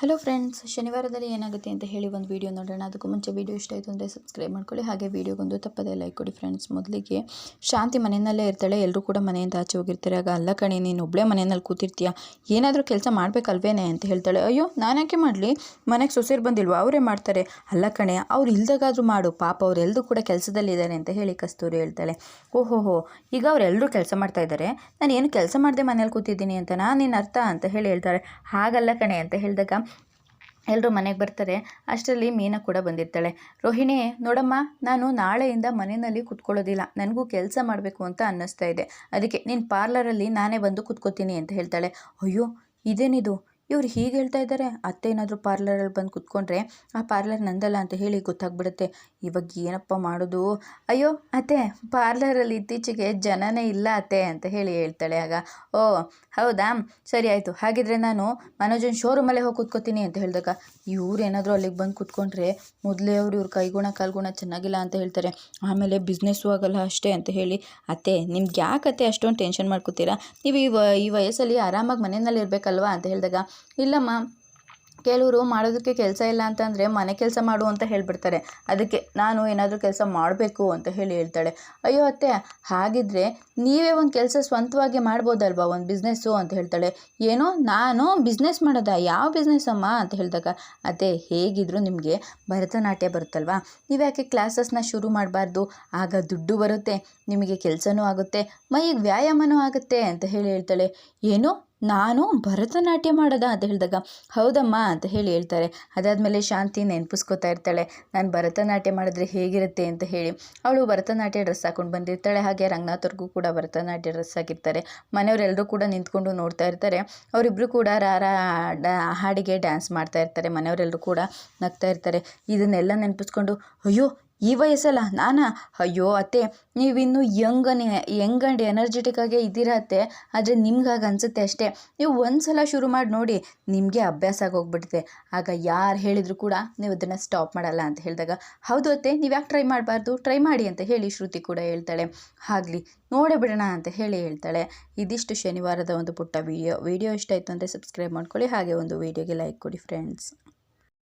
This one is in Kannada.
ಹಲೋ ಫ್ರೆಂಡ್ಸ್ ಶನಿವಾರದಲ್ಲಿ ಏನಾಗುತ್ತೆ ಅಂತ ಹೇಳಿ ಒಂದು ವೀಡಿಯೋ ನೋಡೋಣ. ಅದಕ್ಕೂ ಮುಂಚೆ ವೀಡಿಯೋ ಇಷ್ಟ ಆಯಿತು ಅಂದರೆ ಸಬ್ಸ್ಕ್ರೈಬ್ ಮಾಡ್ಕೊಳ್ಳಿ. ಹಾಗೆ ವೀಡಿಯೋಗೊಂದು ತಪ್ಪದೇ ಲೈಕ್ ಕೊಡಿ ಫ್ರೆಂಡ್ಸ್ ಮೊದಲಿಗೆ ಶಾಂತಿ ಮನೆಯಲ್ಲೇ ಇರ್ತಾಳೆ ಎಲ್ಲರೂ ಕೂಡ ಮನೆಯಿಂದ ಆಚೆ ಹೋಗಿರ್ತಾರೆ. ಆಗ ಅಲ್ಲ ಕಣೆ, ನೀನು ಒಬ್ಬಳೇ ಮನೆಯಲ್ಲಿ ಕೂತಿರ್ತೀಯ? ಏನಾದರೂ ಕೆಲಸ ಮಾಡಬೇಕಲ್ವೇನೆ ಅಂತ ಹೇಳ್ತಾಳೆ. ಅಯ್ಯೋ, ನಾನು ಯಾಕೆ ಮಾಡಲಿ? ಮನೆಗೆ ಸೊಸೆರು ಬಂದಿಲ್ವ? ಅವರೇ ಮಾಡ್ತಾರೆ. ಅಲ್ಲ ಕಣೆ, ಅವ್ರು ಇಲ್ದಾಗಾದರೂ ಮಾಡು. ಪಾಪ ಅವರೆಲ್ಲರೂ ಕೂಡ ಕೆಲಸದಲ್ಲಿದ್ದಾರೆ ಅಂತ ಹೇಳಿ ಕಸ್ತೂರಿ ಹೇಳ್ತಾಳೆ. ಓಹೋಹೋ, ಈಗ ಅವರೆಲ್ಲರೂ ಕೆಲಸ ಮಾಡ್ತಾ ಇದ್ದಾರೆ ನಾನು ಏನು ಕೆಲಸ ಮಾಡದೆ ಮನೇಲಿ ಕೂತಿದ್ದೀನಿ ಅಂತ ನಾನು ನೀನು ಅರ್ಥ? ಅಂತ ಹೇಳಿ ಹೇಳ್ತಾರೆ. ಹಾಗಲ್ಲ ಕಣೆ ಅಂತ ಹೇಳಿದಾಗ ಎಲ್ಲರೂ ಮನೆಗೆ ಬರ್ತಾರೆ, ಅಷ್ಟರಲ್ಲಿ ಮೀನಾ ಕೂಡ ಬಂದಿರ್ತಾಳೆ. ರೋಹಿಣಿ, ನೋಡಮ್ಮ, ನಾನು ನಾಳೆಯಿಂದ ಮನೆಯಲ್ಲಿ ಕುತ್ಕೊಳ್ಳೋದಿಲ್ಲ. ನನಗೂ ಕೆಲಸ ಮಾಡಬೇಕು ಅಂತ ಅನ್ನಿಸ್ತಾ ಇದೆ. ಅದಕ್ಕೆ ನೀನು ಪಾರ್ಲರಲ್ಲಿ ನಾನೇ ಬಂದು ಕುತ್ಕೋತೀನಿ ಅಂತ ಹೇಳ್ತಾಳೆ. ಅಯ್ಯೋ, ಇದೇನಿದು? ಇವ್ರು ಹೀಗೆ ಹೇಳ್ತಾ ಇದ್ದಾರೆ, ಅತ್ತೆ ಏನಾದರೂ ಪಾರ್ಲರಲ್ಲಿ ಬಂದು ಕುತ್ಕೊಂಡ್ರೆ ಆ ಪಾರ್ಲರ್ ನಂದಲ್ಲ ಅಂತ ಹೇಳಿ ಗೊತ್ತಾಗ್ಬಿಡುತ್ತೆ. ಇವಾಗ ಏನಪ್ಪ ಮಾಡೋದು? ಅಯ್ಯೋ, ಅತ್ತೆ ಪಾರ್ಲರಲ್ಲಿ ಇತ್ತೀಚೆಗೆ ಜನನೇ ಇಲ್ಲ ಅತ್ತೆ ಅಂತ ಹೇಳಿ ಹೇಳ್ತಾಳೆ ಆಗ. ಓ, ಹೌದಾ? ಸರಿ ಆಯಿತು. ಹಾಗಿದ್ರೆ ನಾನು ಮನೋಜನ್ ಶೋರೂಮಲ್ಲೇ ಹೋಗಿ ಕುತ್ಕೋತೀನಿ ಅಂತ ಹೇಳಿದಾಗ, ಇವ್ರು ಏನಾದರೂ ಅಲ್ಲಿಗೆ ಬಂದು ಕುತ್ಕೊಂಡ್ರೆ ಮೊದಲೇ ಅವ್ರು ಇವ್ರ ಕೈಗುಣ, ಕಾಲ್ಗುಣ ಚೆನ್ನಾಗಿಲ್ಲ ಅಂತ ಹೇಳ್ತಾರೆ. ಆಮೇಲೆ ಬಿಸ್ನೆಸ್ಸು ಆಗಲ್ಲ ಅಷ್ಟೇ ಅಂತ ಹೇಳಿ, ಅತ್ತೆ, ನಿಮ್ಗೆ ಯಾಕತ್ತೆ ಅಷ್ಟೊಂದು ಟೆನ್ಷನ್ ಮಾಡ್ಕೋತೀರಾ? ನೀವು ಈ ಈ ವಯಸ್ಸಲ್ಲಿ ಆರಾಮಾಗಿ ಮನೆಯಲ್ಲಿ ಇರಬೇಕಲ್ವಾ? ಅಂತ ಹೇಳಿದಾಗ ಇಲ್ಲಮ್ಮ ಕೆಲವರು ಮಾಡೋದಕ್ಕೆ ಕೆಲಸ ಇಲ್ಲ ಅಂತಂದರೆ ಮನೆ ಕೆಲಸ ಮಾಡು ಅಂತ ಹೇಳಿಬಿಡ್ತಾರೆ. ಅದಕ್ಕೆ ನಾನು ಏನಾದರೂ ಕೆಲಸ ಮಾಡಬೇಕು ಅಂತ ಹೇಳಿ ಹೇಳ್ತಾಳೆ. ಅಯ್ಯೋ ಅತ್ತೆ, ಹಾಗಿದ್ರೆ ನೀವೇ ಒಂದು ಕೆಲಸ ಸ್ವಂತವಾಗಿ ಮಾಡ್ಬೋದಲ್ವಾ, ಒಂದು ಬಿಸ್ನೆಸ್ಸು ಅಂತ ಹೇಳ್ತಾಳೆ. ಏನೋ, ನಾನು ಬಿಸ್ನೆಸ್ ಮಾಡೋದಾ? ಯಾವ ಬಿಸ್ನೆಸ್ ಅಮ್ಮ? ಅಂತ ಹೇಳಿದಾಗ ಅದೇ ಹೇಗಿದ್ರು ನಿಮಗೆ ಭರತನಾಟ್ಯ ಬರುತ್ತಲ್ವಾ? ನೀವು ಯಾಕೆ ಕ್ಲಾಸಸ್ನ ಶುರು ಮಾಡಬಾರ್ದು? ಆಗ ದುಡ್ಡು ಬರುತ್ತೆ, ನಿಮಗೆ ಕೆಲಸನೂ ಆಗುತ್ತೆ, ಮೈಗೆ ವ್ಯಾಯಾಮನೂ ಆಗುತ್ತೆ ಅಂತ ಹೇಳಿ ಹೇಳ್ತಾಳೆ. ಏನೋ ನಾನು ಭರತನಾಟ್ಯ ಮಾಡೋದ ಅಂತ ಹೇಳಿದಾಗ, ಹೌದಮ್ಮ ಅಂತ ಹೇಳಿ ಹೇಳ್ತಾರೆ. ಅದಾದಮೇಲೆ ಶಾಂತಿ ನೆನಪಿಸ್ಕೋತಾ ಇರ್ತಾಳೆ, ನಾನು ಭರತನಾಟ್ಯ ಮಾಡಿದ್ರೆ ಹೇಗಿರುತ್ತೆ? ಅಂತ ಹೇಳಿ. ಅವಳು ಭರತನಾಟ್ಯ ಡ್ರೆಸ್ ಹಾಕೊಂಡು ಬಂದಿರ್ತಾಳೆ, ಹಾಗೆ ರಂಗನಾಥವ್ರಿಗೂ ಕೂಡ ಭರತನಾಟ್ಯ ಡ್ರೆಸ್ ಹಾಕಿರ್ತಾರೆ. ಮನೆಯವರೆಲ್ಲರೂ ಕೂಡ ನಿಂತ್ಕೊಂಡು ನೋಡ್ತಾ ಇರ್ತಾರೆ. ಅವರಿಬ್ಬರು ಕೂಡ ರಾರ ಹಾಡಿಗೆ ಡ್ಯಾನ್ಸ್ ಮಾಡ್ತಾ ಇರ್ತಾರೆ. ಮನೆಯವರೆಲ್ಲರೂ ಕೂಡ ನಗ್ತಾ ಇರ್ತಾರೆ. ಇದನ್ನೆಲ್ಲ ನೆನಪಿಸ್ಕೊಂಡು, ಅಯ್ಯೋ ಈ ವಯಸ್ಸಲ್ಲ? ನಾನು? ಅಯ್ಯೋ ಅತ್ತೆ, ನೀವಿನ್ನೂ ಯಂಗನೇ ಯಂಗ್ ಆ್ಯಂಡ್ ಎನರ್ಜೆಟಿಕ್ ಆಗೇ ಇದ್ದೀರ ಅತ್ತೆ? ಆದರೆ ನಿಮ್ಗೆ ಅನಿಸುತ್ತೆ ಅಷ್ಟೇ. ನೀವು ಒಂದು ಸಲ ಶುರು ಮಾಡಿ ನೋಡಿ, ನಿಮಗೆ ಅಭ್ಯಾಸ ಆಗೋಗ್ಬಿಡುತ್ತೆ ಆಗ ಯಾರು ಹೇಳಿದ್ರು ಕೂಡ ನೀವು ಅದನ್ನು ಸ್ಟಾಪ್ ಮಾಡಲ್ಲ ಅಂತ ಹೇಳಿದಾಗ, ಹೌದು ಅತ್ತೆ, ನೀವು ಯಾಕೆ ಟ್ರೈ ಮಾಡಬಾರ್ದು? ಟ್ರೈ ಮಾಡಿ ಅಂತ ಹೇಳಿ ಶ್ರುತಿ ಕೂಡ ಹೇಳ್ತಾಳೆ. ಆಗಲಿ ನೋಡೇ ಬಿಡೋಣ ಅಂತ ಹೇಳಿ ಹೇಳ್ತಾಳೆ. ಇದಿಷ್ಟು ಶನಿವಾರದ ಒಂದು ಪುಟ್ಟ ವಿಡಿಯೋ ವಿಡಿಯೋ ಇಷ್ಟ ಆಯಿತು ಅಂದರೆ ಸಬ್ಸ್ಕ್ರೈಬ್ ಮಾಡ್ಕೊಳ್ಳಿ. ಹಾಗೆ ಒಂದು ವಿಡಿಯೋಗೆ ಲೈಕ್ ಕೊಡಿ ಫ್ರೆಂಡ್ಸ್